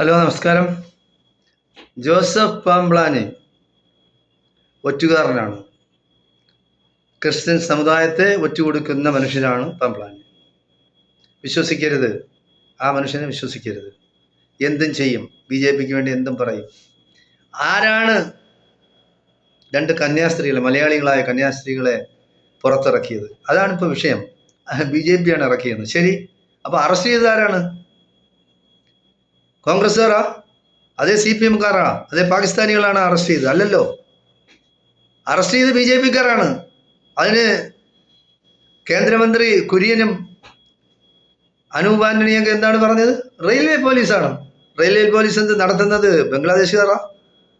Hello നമസ്കാരം. Joseph പാംബ്ലാന് ഒറ്റുകാരനാണ്. Christian സമുദായത്തെ ഒറ്റുകൊടുക്കുന്ന മനുഷ്യനാണ് പാംബ്ലാന് വിശ്വസിക്കരുത്. ആ മനുഷ്യനെ വിശ്വസിക്കരുത്. എന്തും ചെയ്യും. ബി ജെ പിക്ക് വേണ്ടി എന്തും പറയും. ആരാണ് രണ്ട് കന്യാസ്ത്രീകളെ മലയാളികളായ കന്യാസ്ത്രീകളെ പുറത്തിറക്കിയത്? അതാണിപ്പോൾ വിഷയം. ബി ജെ പിയാണ് ഇറക്കിയത്. ശരി. അപ്പോൾ അറസ്റ്റ് ചെയ്തത് ആരാണ്? കോൺഗ്രസ്സുകാരാ? അതേ സി പി എംകാരാ അതേ പാകിസ്ഥാനികളാണ് അറസ്റ്റ് ചെയ്തത്. അല്ലല്ലോ. അറസ്റ്റ് ചെയ്ത് ബി ജെ പിക്കാരാണ്. അതിന് കേന്ദ്രമന്ത്രി കുര്യനും അനൂപ് ആന്റണിയൊക്കെ എന്താണ് പറഞ്ഞത്? റെയിൽവേ പോലീസാണ്. റെയിൽവേ പോലീസ് എന്ത് നടത്തുന്നത്? ബംഗ്ലാദേശുകാരാ.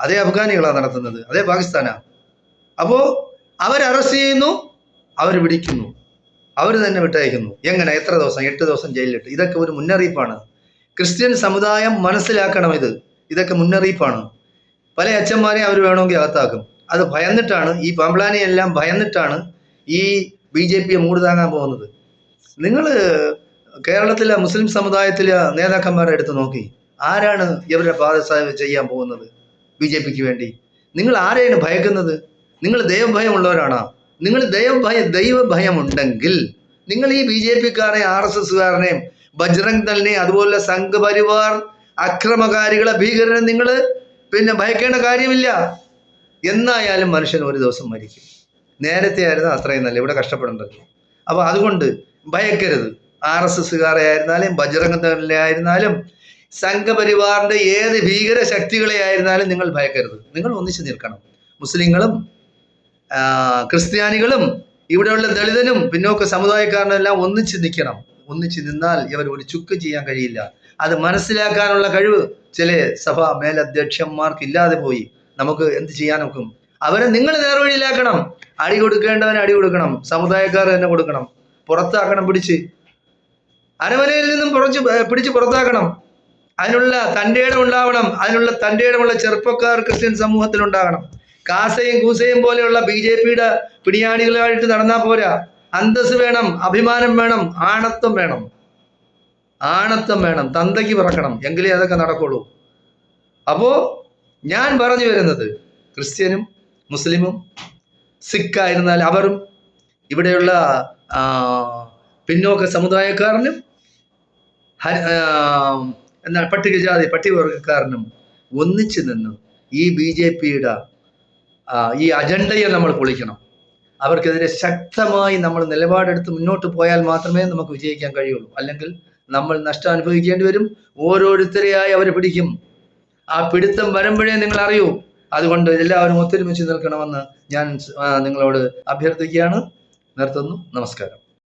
അതേ അഫ്ഗാനികളാണ് നടത്തുന്നത്. അതേ പാകിസ്ഥാനാ. അപ്പോൾ അവർ അറസ്റ്റ് ചെയ്യുന്നു അവർ പിടിക്കുന്നു. അവർ തന്നെ വിട്ടയക്കുന്നു. എങ്ങനെ? എത്ര ദിവസം? എട്ട് ദിവസം ജയിലിലിട്ട്. ഇതൊക്കെ ഒരു മുന്നറിയിപ്പാണ്. ക്രിസ്ത്യൻ സമുദായം മനസ്സിലാക്കണം ഇത്. ഇതൊക്കെ മുന്നറിയിപ്പാണ്. പല അച്ഛന്മാരെയും അവർ വേണമെങ്കിൽ അകത്താക്കും. അത് ഭയന്നിട്ടാണ് ഈ പാമ്പ്ലാനെയെല്ലാം ഭയന്നിട്ടാണ് ഈ ബി ജെ പിയെ മൂട് താങ്ങാൻ പോകുന്നത്. നിങ്ങൾ കേരളത്തിലെ മുസ്ലിം സമുദായത്തിലെ നേതാക്കന്മാരെ എടുത്ത് നോക്കി. ആരാണ് ഇവരുടെ പാദസേവ ചെയ്യാൻ പോകുന്നത് ബി ജെ പിക്ക് വേണ്ടി? നിങ്ങൾ ആരെയാണ് ഭയക്കുന്നത്? നിങ്ങൾ ദൈവഭയമുള്ളവരാണോ? നിങ്ങൾ ദൈവഭയം ദൈവഭയം ഉണ്ടെങ്കിൽ നിങ്ങൾ ഈ ബി ജെ പിക്കാരെയും ആർ എസ് എസ്സുകാരനെയും ബജ്രംഗ് ദളിനെ അതുപോലെ സംഘപരിവാർ അക്രമകാരികളെ ഭീകരനെ നിങ്ങൾ പിന്നെ ഭയക്കേണ്ട കാര്യമില്ല. എന്നായാലും മനുഷ്യൻ ഒരു ദിവസം മരിക്കും. നേരത്തെ ആയിരുന്നു അത്രയും നല്ല ഇവിടെ കഷ്ടപ്പെടേണ്ടല്ലോ അപ്പോൾ അതുകൊണ്ട് ഭയക്കരുത്. ആർ എസ് എസ്സുകാരെ ആയിരുന്നാലും ബജ്രംഗ് ദളിനെ ആയിരുന്നാലും സംഘപരിവാറിന്റെ ഏത് ഭീകര ശക്തികളെ ആയിരുന്നാലും നിങ്ങൾ ഭയക്കരുത്. നിങ്ങൾ ഒന്നിച്ചു നിൽക്കണം. മുസ്ലിങ്ങളും ക്രിസ്ത്യാനികളും ഇവിടെയുള്ള ദളിതനും പിന്നോക്ക സമുദായക്കാരനും എല്ലാം ഒന്നിച്ച് നിൽക്കണം. ഒന്നിച്ച് നിന്നാൽ ഇവർ ഒരു ചുക്ക് ചെയ്യാൻ കഴിയില്ല. അത് മനസ്സിലാക്കാനുള്ള കഴിവ് ചില സഭാ മേലധ്യക്ഷന്മാർക്ക് ഇല്ലാതെ പോയി. നമുക്ക് എന്ത് ചെയ്യാൻ നോക്കും അവരെ നിങ്ങൾ നേർവഴിയിലാക്കണം. അടി കൊടുക്കേണ്ടവന് അടി കൊടുക്കണം. സമുദായക്കാർ തന്നെ കൊടുക്കണം. പുറത്താക്കണം പിടിച്ച്. അരമനയിൽ നിന്നും പുറച്ച് പിടിച്ച് പുറത്താക്കണം. അതിനുള്ള തന്റെ ഇടം ഉണ്ടാവണം. അതിനുള്ള തന്റെ ഇടമുള്ള ചെറുപ്പക്കാർ ക്രിസ്ത്യൻ സമൂഹത്തിൽ ഉണ്ടാകണം കാസയും കൂസയും പോലെയുള്ള ബി ജെ പിയുടെ പിടിയാണികളായിട്ട് നടന്നാൽ പോരാ. അന്തസ് വേണം അഭിമാനം വേണം ആണത്വം വേണം. ആണത്വം വേണം തന്തയ്ക്ക് പിറക്കണം എങ്കിലേ അതൊക്കെ നടക്കുള്ളൂ. അപ്പോൾ ഞാൻ പറഞ്ഞു വരുന്നത് ക്രിസ്ത്യനും മുസ്ലിമും സിഖായിരുന്നാൽ അവരും ഇവിടെയുള്ള പിന്നോക്ക സമുദായക്കാരനും എന്നാൽ പട്ടികജാതി പട്ടികവർഗക്കാരനും ഒന്നിച്ചു നിന്ന് ഈ ബി ജെ പിയുടെ ഈ അജണ്ടയെ നമ്മൾ പൊളിക്കണം. അവർക്കെതിരെ ശക്തമായി നമ്മൾ നിലപാടെടുത്ത് മുന്നോട്ട് പോയാൽ മാത്രമേ നമുക്ക് വിജയിക്കാൻ കഴിയുള്ളൂ. അല്ലെങ്കിൽ നമ്മൾ നഷ്ടം അനുഭവിക്കേണ്ടി വരും. ഓരോരുത്തരെയായി അവർ പിടിക്കും. ആ പിടുത്തം വരുമ്പോഴേ നിങ്ങൾ അറിയൂ അതുകൊണ്ട് എല്ലാവരും ഒത്തൊരുമിച്ച് നിൽക്കണമെന്ന് ഞാൻ നിങ്ങളോട് അഭ്യർത്ഥിക്കുകയാണ്. നിർത്തുന്നു. നമസ്കാരം.